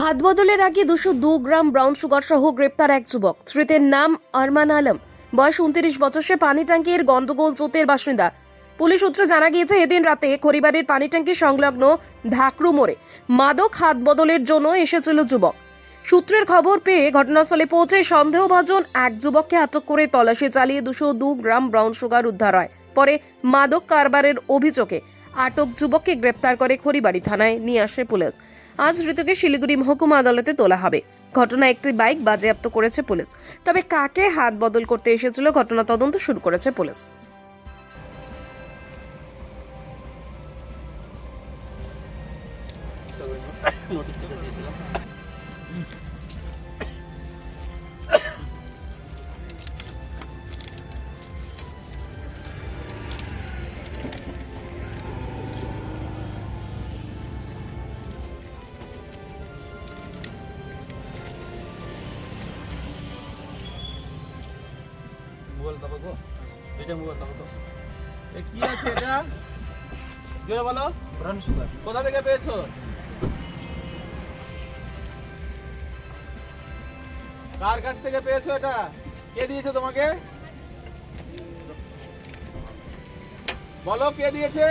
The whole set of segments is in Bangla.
হাত বদলের আগে দুশো দু গ্রাম ব্রাউন সুগার সহ গ্রেপ্তার এক যুবক। ধৃতের নাম আরমান আলম। বয়স উনত্রিশ বছর, সে পানি ট্যাঙ্কির গন্ডগোল চোতের বাসিন্দা। পুলিশ সূত্রে জানা গিয়েছে, এদিন রাতে খড়িবাড়ির পানি ট্যাঙ্কি সংলগ্ন ঢাকরু মোড়ে মাদক হাত বদলের জন্য এসেছিল যুবক। সূত্রের খবর পেয়ে ঘটনাস্থলে পৌঁছে সন্দেহভাজন এক যুবককে আটক করে তল্লাশি চালিয়ে দুশো দু গ্রাম ব্রাউন সুগার উদ্ধার হয়। পরে মাদক কারবারের অভিযোগে আটক যুবককে গ্রেপ্তার করে খড়িবাড়ি থানায় নিয়ে আসে পুলিশ। আজ ধৃতকে শিলিগুড়ি মহকুমা আদালতে তোলা হবে। ঘটনা একটি বাইক বাজেয়াপ্ত করেছে পুলিশ। তবে কাকে হাত বদল করতে এসেছিল ঘটনা তদন্ত শুরু করেছে পুলিশ। মোবাইল দাও গো এটা মোবাইল দাও তো। এ কি আছে এটা? জোরে বলো। ব্রাউন সুগার কোথা থেকে পেয়েছ? কার কাছ থেকে পেয়েছ এটা? কে দিয়েছে তোমাকে? বলো কে দিয়েছে?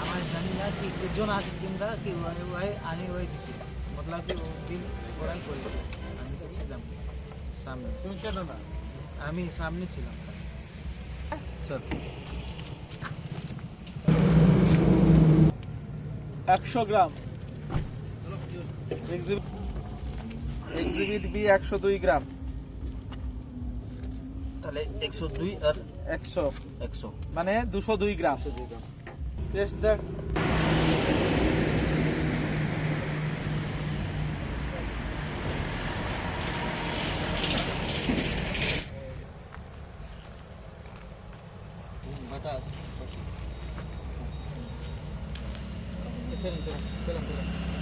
আমার জানি না কি দুজন আছে চিন্তা কি ওই ওই আমি ওই দিছি। মতলব কি ও বিল করাই করে আমি তো ছিলাম। সামনে। তুমি চেনো না। আমি সামনে ছিলাম। চল একশো গ্রাম। এক্সিবিট বি একশো দুই গ্রাম। তাহলে একশো দুই আর একশো। একশো। মানে দুশো দুই গ্রাম। টেস্ট দেখ। batas. Jalan, jalan, jalan, jalan.